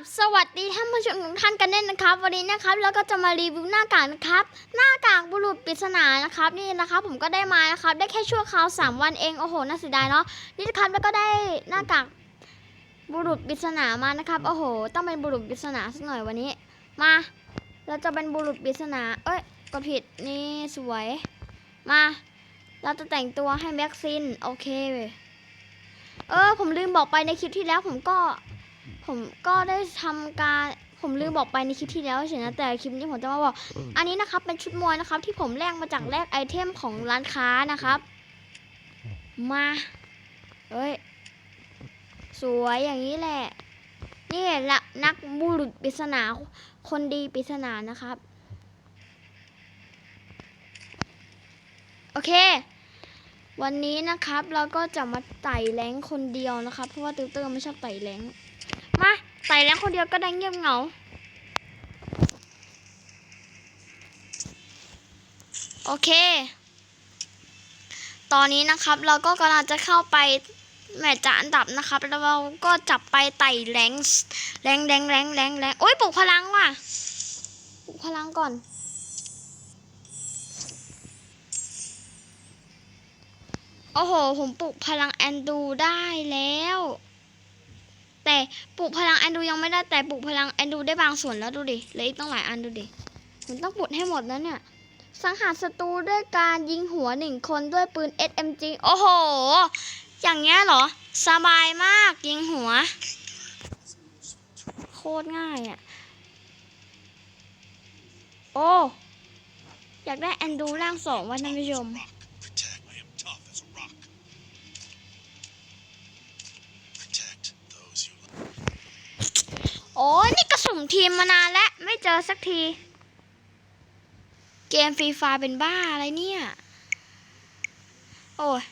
บสวัสดีท่านผู้ชมทุกท่านกันด้วยนะครับ วันนี้นะครับเราก็จะมารีวิวหน้ากากนะครับ หน้ากากบุรุษปริศนานะครับ นี่นะครับผมก็ได้มานะครับ ได้แค่ชั่วคราว3วันเองโอ้โหน่าเสียดายเนาะนี่นะครับแล้วก็ได้หน้ากากบุรุษปริศนามานะครับโอ้โห ต้องเป็นบุรุษปริศนาสักหน่อยวันนี้ มาเราจะเป็นบุรุษปริศนาเอ้ยก็ผิดนี่สวยมา เราจะแต่งตัวให้แม็กซินโอเคเว้ยเออผมลืมบอกไปในคลิปที่แล้วผมก็ ผมก็ได้ทำการผมลืมบอกไปในคลิปที่แล้วเฉยนะแต่คลิปนี้ผมจะมาบอก อันนี้นะครับเป็นชุดมวยนะครับ ที่ผมแลกมาจากแลกไอเทมของร้านค้านะครับ มาเอ้ยสวยอย่างนี้แหละ นี่ละนักบุรุษปริศนาคนดีปริศนานะครับ โอเค วันนี้นะครับเราก็จะมาไต่แรงคนเดียวนะครับ เพราะว่าติวเตอร์ไม่ชอบไต่แรงมา ไต่แรงคนเดียวก็ได้เงียบเหงาโอเค ตอนนี้นะครับเราก็กำลังจะเข้าไปแมตช์จะอันดับนะครับ แล้วเราก็จับไปไต่แรงแรงแรงแรงแรงแรงโอ้ยปลุกพลังว่ะปลุกพลังก่อน โอ้โห ผมปลุกพลังแอนดูได้แล้ว แต่ปลุกพลังแอนดูยังไม่ได้แต่ปลุกพลังแอนดูได้บางส่วนแล้วดูดิเหลืออีกตั้งหลายอันดูดิผมต้องปลุกให้หมดแล้วเนี่ย สังหารศัตรูด้วยการยิงหัวหนึ่งคนด้วยปืน SMG โอ้โห อย่างเงี้ยเหรอ สบายมากยิงหัว โคตรง่ายอะ่ะ โอ้ อยากได้แอนดูร่างสองว่ะท่านผู้ชม อ้นี่กระสุมทีมมานานแล้ว ไม่เจอสักที เกมฟรีไฟเป็นบ้าอะไรเนี่ย โอ้ย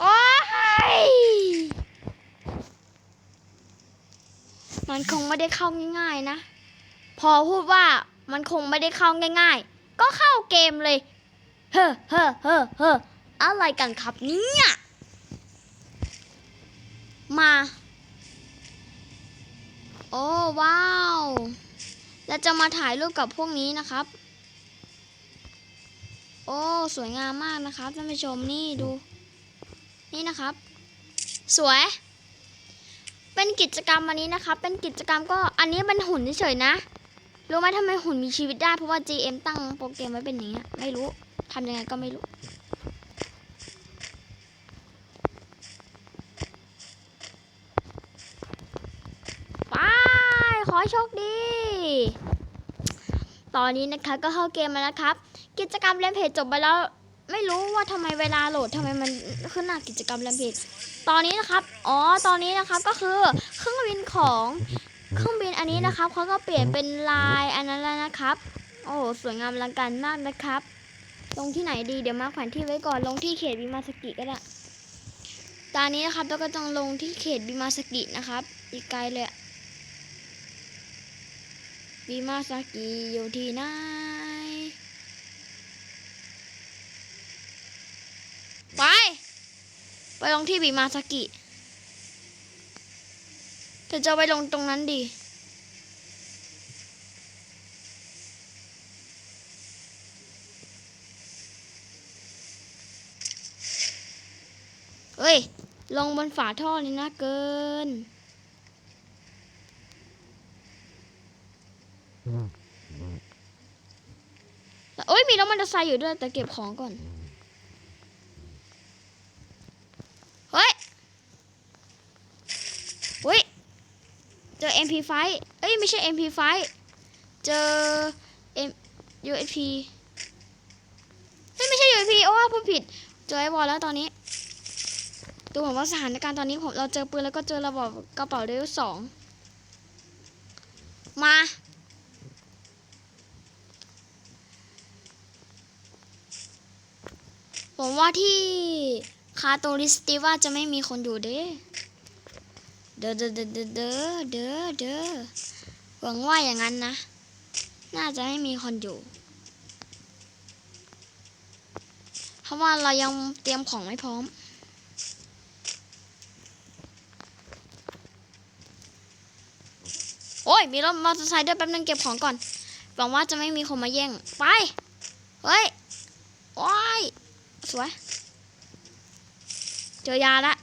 โอ้ย มันคงไม่ได้เข้าง่ายๆนะ พอพูดว่ามันคงไม่ได้เข้าง่าย ๆ ก็เข้าเกมเลย เฮ้อเฮ้อเฮ้อเฮ้ออะไรกันครับเนี่ย มา โอ้ว้าวเราจะมาถ่ายรูปกับพวกนี้นะครับ โอ้สวยงามมากนะครับท่านผู้ชมนี่ดู นี่นะครับ สวย เป็นกิจกรรมอันนี้นะครับ เป็นกิจกรรมก็อันนี้เป็นหุ่นเฉยๆนะรู้ไหมทำไมหุ่นมีชีวิตได้เพราะว่า GM ตั้งโปรแกรมไว้เป็นอย่างเงี้ยไม่รู้ทำยังไงก็ไม่รู้ ไป ขอให้โชคดี ตอนนี้นะคะก็เข้าเกมมาแล้วครับ กิจกรรมแรมเพจจบไปแล้ว ไม่รู้ว่าทำไมเวลาโหลดทำไมมันขึ้นหน้ากิจกรรมแรมเพจตอนนี้นะครับ อ๋อ ตอนนี้นะครับก็คือเครื่องบินของเครื่องบินอันนี้นะครับเขาก็เปลี่ยนเป็นลายอันนั้นแล้วนะครับ โอ้สวยงามอลังการมากนะครับ ลงที่ไหนดีเดี๋ยวมาแผนที่ไว้ก่อนลงที่เขตบิมาสกิก็ได้ตอนนี้นะครับเราก็ต้องลงที่เขตบิมาสกินะครับ อีกไกลเลย บิมาซากิอยู่ที่ไหนไป ไปลงที่บิมาซากิเธอจะไปลงตรงนั้นดิเฮ้ย ลงบนฝาท่อนี่นะเกิน แต่ โอ้ยมีรถมอเตอร์ไซค์อยู่ด้วยแต่เก็บของก่อน เฮ้ยเฮ้ย เจอ MP5 เอ้ยไม่ใช่ MP5 เจอ M USP เฮ้ยไม่ใช่ USP โอ้พูดผิด เจอไอ้บอลแล้วตอนนี้ดูเหมือนว่าสถานการณ์ตอนนี้ผมเราเจอปืนแล้วก็เจอระเบบกระเป๋าเลเวลสองมา ผมว่าที่คาโตลิสติว่าจะไม่มีคนอยู่เด้เด้อเด้อเด้อเด้อเด้อเด้อเด้อหวังว่าอย่างนั้นนะ น่าจะไม่มีคนอยู่ เพราะว่าเรายังเตรียมของไม่พร้อม โอ้ย มีรถมอเตอร์ไซค์ด้วยแป๊บนึงเก็บของก่อน หวังว่าจะไม่มีคนมาแย่ง ไป เฮ้ย โอ้ย สวย เจอยาละ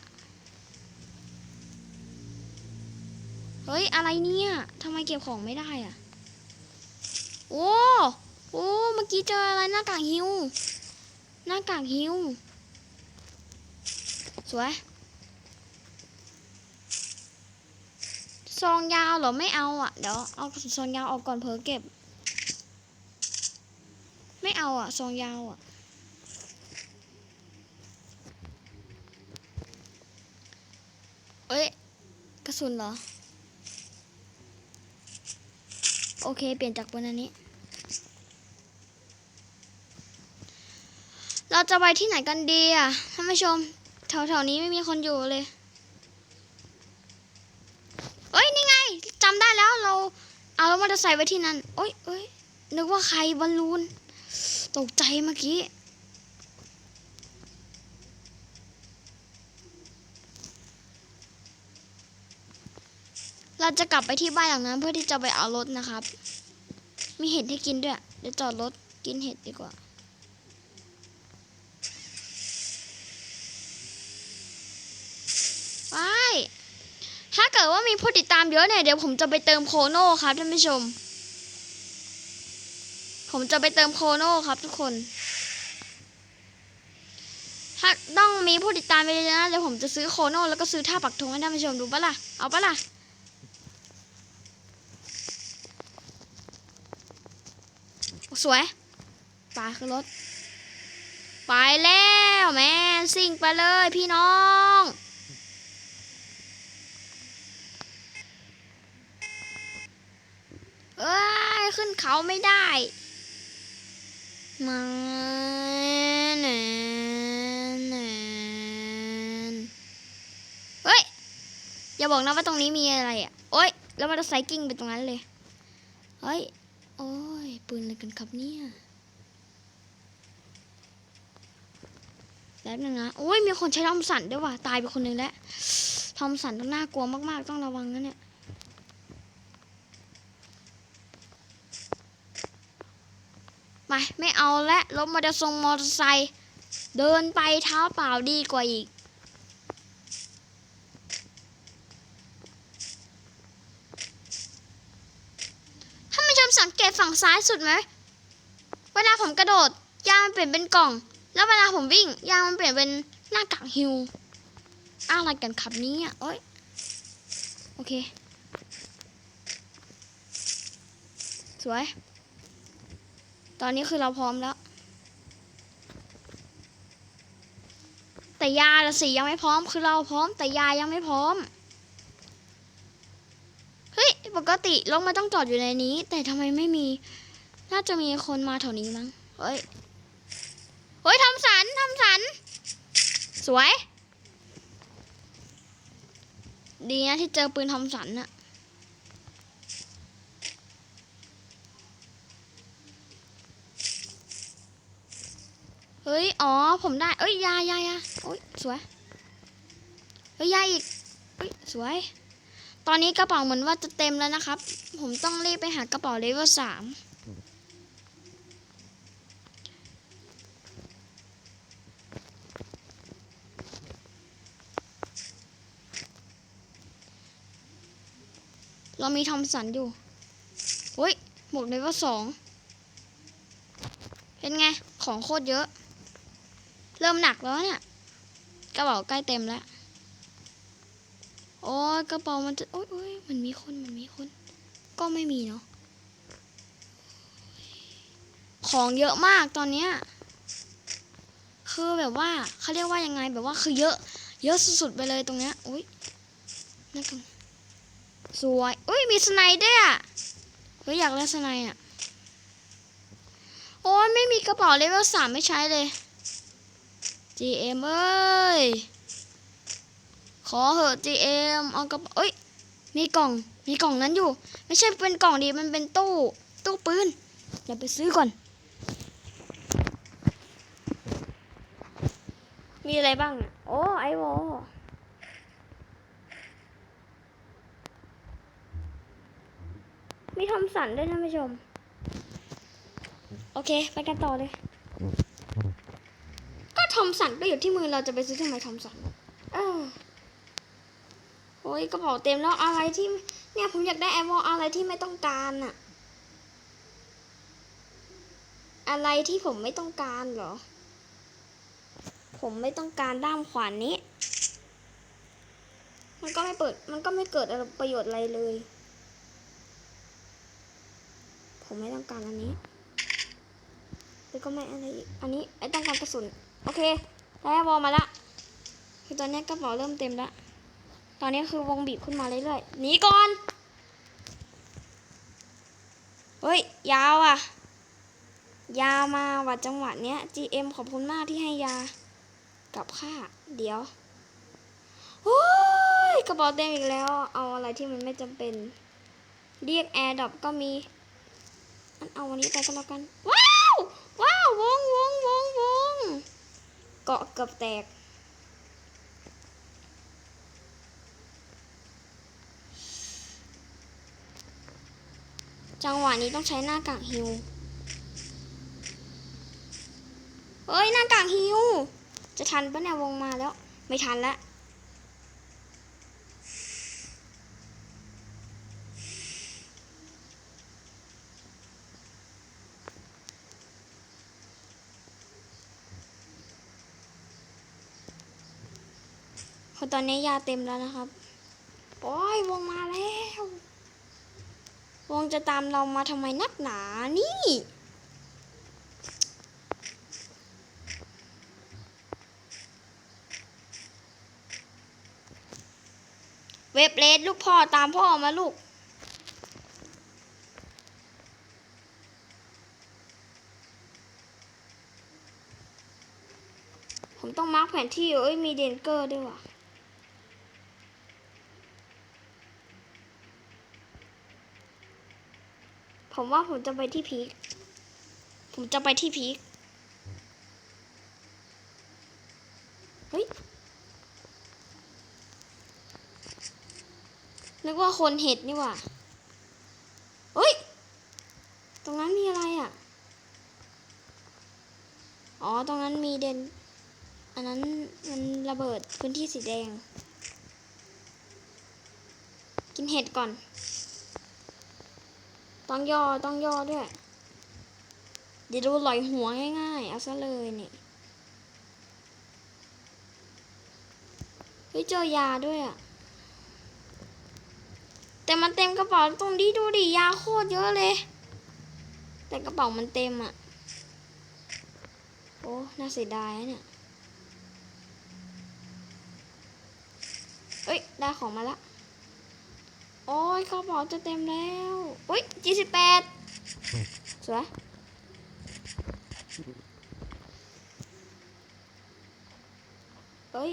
เฮ้ย อะไรเนี่ยทำไมเก็บของไม่ได้อะโอ้โอ้เมื่อกี้เจออะไรหน้ากากฮิว หน้ากากฮิว สวย ซองยาวเหรอ ไม่เอาอะ เดี๋ยวเอาซองยาวออกก่อนเผลอเก็บ ไม่เอาอะ ซองยาวอะ เอ้ย กระ สุนเหรอ โอเค เปลี่ยนจากบนอันนี้ เราจะไปที่ไหนกันดีอะท่านผู้ชม แถวๆนี้ไม่มีคนอยู่เลยเอ้ย นี่ไงจำได้แล้วเราเอารถมอเตอร์ไซค์ไว้ที่นั่นโอ้ยเอ้ยนึกว่าใครบอลลูน ตกใจเมื่อกี้ เราจะกลับไปที่บ้านหลังนั้น เพื่อที่จะไปเอารถนะครับ มีเห็ดให้กินด้วย เดี๋ยวจอดรถกินเห็ดดีกว่าไปถ้าเกิดว่ามีผู้ติดตามเยอะเนี่ย เดี๋ยวผมจะไปเติมโคโน่ครับท่านผู้ชม ผมจะไปเติมโคโน่ครับทุกคน ถ้าต้องมีผู้ติดตามไปเลยนะเดี๋ยวผมจะซื้อโคโน่แล้วก็ซื้อท่าปักธงให้ท่านผู้ชมดูปะล่ะ เอาปะล่ะ สวยไปขึ้นรถ ไปแล้วแมนซิ่งไปเลยพี่น้อง เอ้ย ขึ้นเขาไม่ได้มาแนนนนเฮ้ย อย่าบอกนะว่าตรงนี้มีอะไรอะ โอ๊ย แล้วมอเตอร์ไซกิ้งไปตรงนั้นเลย เฮ้ย โอ้ย ปืนอะไรกันครับเนี่ยแป๊บนึงนะ โอ้ย มีคนใช้ทอมสันด้วยว่ะ ตายไปคนหนึ่งแล้ว ทอมสันต้องน่ากลัวมากๆ ต้องระวังนะเนี่ยไปไม่เอาและรถมอเตอร์ทรงมอเตอร์ไซค์ เดินไปเท้าเปล่าดีกว่าอีก ถ้าไม่ชมสังเกตฝั่ง ซ้ายสุดไหมเวลาผมกระโดดยางมันเปลี่ยนเป็นกล่อง แล้วเวลาผมวิ่งยางมันเปลี่ยนเป็นหน้ากากฮิวอะไรกันครับนี้เอ้ยโอเค สวย ตอนนี้คือเราพร้อมแล้ว แต่ยาละสิยังไม่พร้อม คือเราพร้อมแต่ยายังไม่พร้อม กติรถมันต้องจอดอยู่ในนี้ แต่ทำไมไม่มี น่าจะมีคนมาแถวนี้มั้ง เฮ้ย เฮ้ยทำสันทำสัน สวย ดีนะที่เจอปืนทำสันน่ะเฮ้ย อ๋อ ผมได้ เอ้ย ยายายาโอ้ย สวย เฮ้ย ยาอีกเฮ้ย สวย ตอนนี้กระเป๋าเหมือนว่าจะเต็มแล้วนะครับ ผมต้องรีบไปหากระเป๋าเลเวลสามเรามีทอมสันอยู่เฮ้ย หมวกเลเวลสองเป็นไง ของโคตรเยอะ เริ่มหนักแล้วเนี่ย กระเป๋าใกล้เต็มแล้ว โอ้ยกระเป๋ามันจะโอ้ยโอ้ยมันมีคนมันมีคน ก็ไม่มีเนาะของเยอะมากตอนเนี้ยคือแบบว่าเขาเรียกว่ายังไงแบบว่าคือเยอะ เยอะสุดๆไปเลยตรงเนี้ยอุ้ยนั่นกันสวยอุ้ยมีสไนด์ด้วยอะเฮ้ยอยากเล่นสไนด์อะโอ้ยไม่มีกระเป๋าเลเวลสามไม่ใช้เลย GM เอ้ย ขอเหอะ GM เอากระเป๋าเอ้ย มีกล่อง มีกล่องนั้นอยู่ ไม่ใช่เป็นกล่องดี มันเป็นตู้ ตู้ปืน เดี๋ยวไปซื้อก่อน มีอะไรบ้างอะโอ้ไอโวมีทอมสันด้วยท่านผู้ชม โอเค ไปกันต่อเลย ก็ทอมสันก็อยู่ที่มือเราจะไปซื้อทำไมทอมสันเออ โอ้ยกระเป๋าเต็มแล้วอะไรที่เนี่ยผมอยากได้แอมวอลอะไรที่ไม่ต้องการอะอะไรที่ผมไม่ต้องการเหรอ ผมไม่ต้องการด้ามขวานนี้ มันก็ไม่เปิด มันก็ไม่เกิดประโยชน์อะไรเลย ผมไม่ต้องการอันนี้แล้วก็ไม่อะไรอีกอันนี้ไอ้ต้องการกระสุน โอเค ได้วอลมาละ คือตอนนี้กระเป๋าเริ่มเต็มแล้ว ตอนนี้คือวงบีบขึ้นมาเรื่อยๆหนีก่อน เฮ้ย ยาวอะ ยามาว่ะจังหวะเนี้ย GM ขอบคุณมากที่ให้ยา กับค่าเดี๋ยวโอ้ยกระเป๋าเต็มอีกแล้ว เอาอะไรที่มันไม่จำเป็น เรียกแอร์ดับก็มีอันเอาวันนี้ไปก็แล้วกัน ว้าว ว้าว วงวงวงวงเกาะเกือบแตก จังหวะนี้ต้องใช้หน้ากากฮิวเฮ้ยหน้ากากฮิว จะทันปะเนี่ยวงมาแล้ว ไม่ทันละคือตอนนี้ยาเต็มแล้วนะครับ โอ้ยวงมาแล้ว วงจะตามเรามาทำไมนักหนานี่ เว็บเลสลูกพ่อตามพ่อมาลูกผมต้องมาร์กแผนที่เอ้ยมีเดนเกอร์ด้วยว่ะ ผมว่าผมจะไปที่พีคผมจะไปที่พีคเฮ้ยนึกว่าคนเห็ดนี่ว่าเฮ้ย ตรงนั้นมีอะไรอะ อ๋อ ตรงนั้นมีเดน อันนั้นมันระเบิดพื้นที่สีแดง กินเห็ดก่อน ต้องย่อต้องย่อด้วย เดี๋ยวดูลอยหัวง่ายๆ เอาซะเลยนี่เฮ้ยเจอยาด้วยอะแต่มันเต็มกระเป๋าตรงนี้ดูดิยาโคตรเยอะเลย แต่กระเป๋ามันเต็มอะโอ้ น่าเสียดายนะเนี่ย เอ้ย ได้ของมาละ โอ้ยกระเป๋าจะเต็มแล้วอุ้ยจีสิบแปดสวยเอ้ย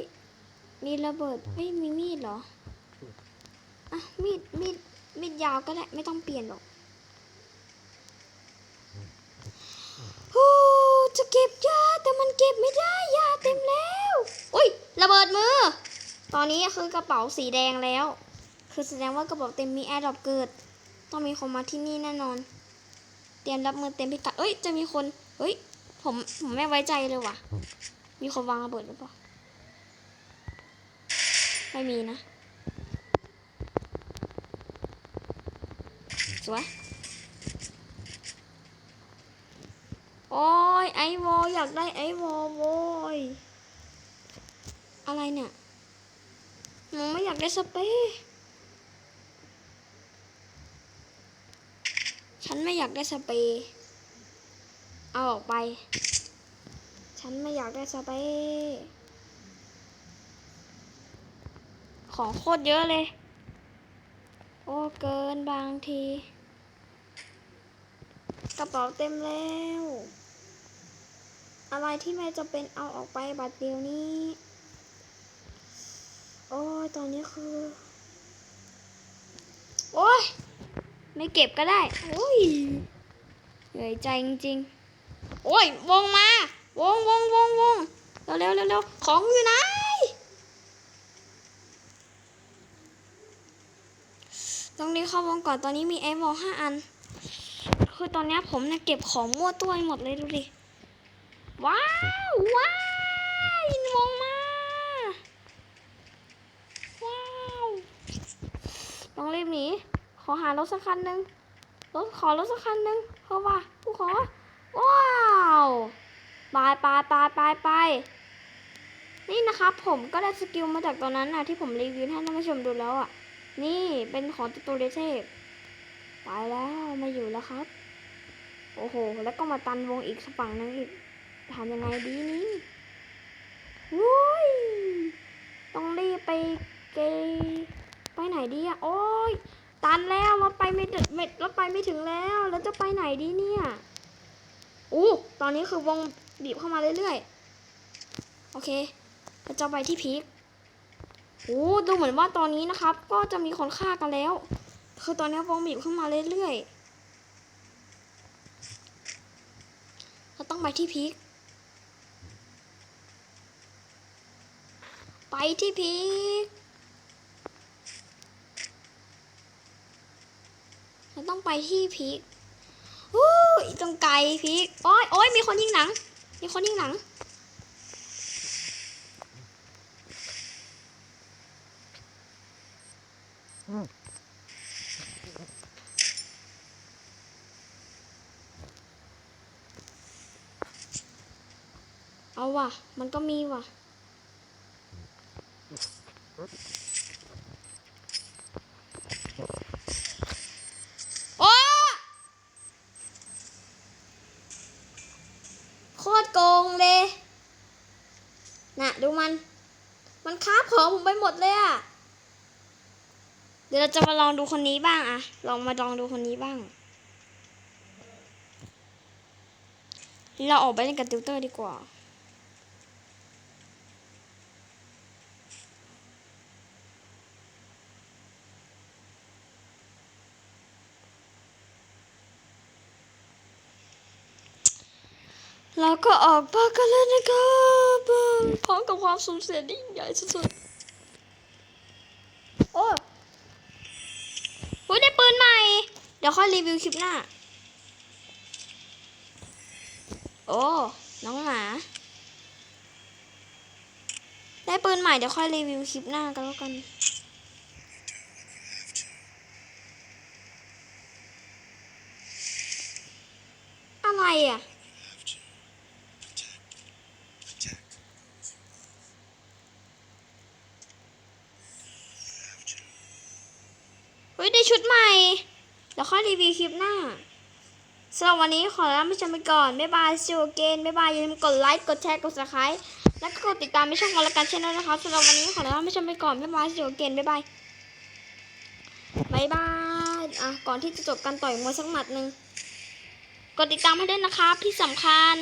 มีระเบิดเอ้ยมีมีดเหรอ อะ มีด มีด มีดยาวก็ได้ ไม่ต้องเปลี่ยนหรอกโอ้จะเก็บยาแต่มันเก็บไม่ได้ยาเต็มแล้ว อุ้ย ระเบิดมือ ตอนนี้คือกระเป๋าสีแดงแล้ว คือแสดงว่ากระเป๋าเต็มมีแอร์ดรอปเกิด ต้องมีคนมาที่นี่แน่นอน เตรียมรับมือเต็มพิกัดเอ้ย จะมีคน เฮ้ย ผม ผมไม่ไว้ใจเลยว่ะ มีคนวางระเบิดหรือเปล่า ไม่มีนะ สวย โอ้ย ไอวอลอยากได้ไอวอลโว้ย อะไรเนี่ยหนูไม่อยากได้สเปรย์ ฉันไม่อยากได้สเปรย์เอาออกไป ฉันไม่อยากได้สเปรย์ของโคตรเยอะเลย โอ้เกินบางที กระเป๋าเต็มแล้ว อะไรที่ไม่จะเป็นเอาออกไปบัดเดียวนี้ โอ้ยตอนนี้คือ โอ้ย ไม่เก็บก็ได้โอ้ยเหนื่อยใจจริงๆ โอ้ยวงมา วงวงวงวงเร็วเร็วเร็วเร็วของอยู่ไหนตต้องรีบเข้าวงก่อนตอนนี้มีไอวอลห้าอัน คือตอนเนี้ยผมเนี่ยเก็บของมั่วตัวไปหมดเลยดูดิ ว้าวว้าววงมาว้าวต้องรีบหนี ขอหารถสักคันหนึ่งรถขอรถสักคันหนึ่งเพราะว่าผู้ขอ ว้าวไปไปไปไปไปนี่นะครับผมก็ได้สกิลมาจากตอนนั้นนะที่ผมรีวิวให้ท่านผู้ชมดูแล้วอะ นี่เป็นของตัวเลเทพไปแล้วมาอยู่แล้วครับ โอ้โห แล้วก็มาตันวงอีกฝั่งนึงอีกทำยังไงดีนี่วุ้ยต้องรีบไปเกไปไหนดีอะ โอ้ย ตันแล้วรถไปไม่ถึงไม่รถไปไม่ถึงแล้วแล้วจะไปไหนดีเนี่ยอู้ตอนนี้คือวงบีบเข้ามาเรื่อยๆ โอเคเราจะไปที่พีคโอ้ดูเหมือนว่าตอนนี้นะครับ ก็จะมีคนฆ่ากันแล้ว คือตอนนี้วงบีบเข้ามาเรื่อยๆเราต้องไปที่พีคไปที่พีคเรา ต้องไปที่พีคอู้ตรงไกลพีคโอ้ยโอ้ยมีคนยิงหนัง มีคนยิงหนัง เอาว่ะ มันก็มีว่ะ โอ้โคตรโกงเลย น่ะ ดูมัน มันคาบของผมไปหมดเลยอะเดี๋ยวเราจะมาลองดูคนนี้บ้างอะลองมาลองดูคนนี้บ้าง เราออกไปเล่นกับติวเตอร์ดีกว่า เราก็ออกปากกันเลยนะครับพร้อมกับความสูญเสียที่ยิ่งใหญ่สุดๆ โอ้โหได้ปืนใหม่ เดี๋ยวค่อยรีวิวคลิปหน้า โอ้ น้องหมา ได้ปืนใหม่ เดี๋ยวค่อยรีวิวคลิปหน้ากันแล้วกันอะไรอะ ชุดใหม่เดี๋ยวค่อยรีวิวคลิปหน้าสำหรับวันนี้ขอลาไปชมไปก่อน บ๊ายบายซิวเกนบ๊ายบายอย่าลืมกดไลค์ กดแชร์ กด subscribe แล้วก็กดติดตามในช่องของรายการชแนลนะคะสำหรับวันนี้ขอลาไปชมไปก่อน บ๊ายบายซิวเกนบ๊ายบาย บ๊ายบาย อะ ก่อนที่จะจบการต่อยมวยสักหมัดหนึ่ง กดติดตามให้ด้วยนะครับที่สำคัญ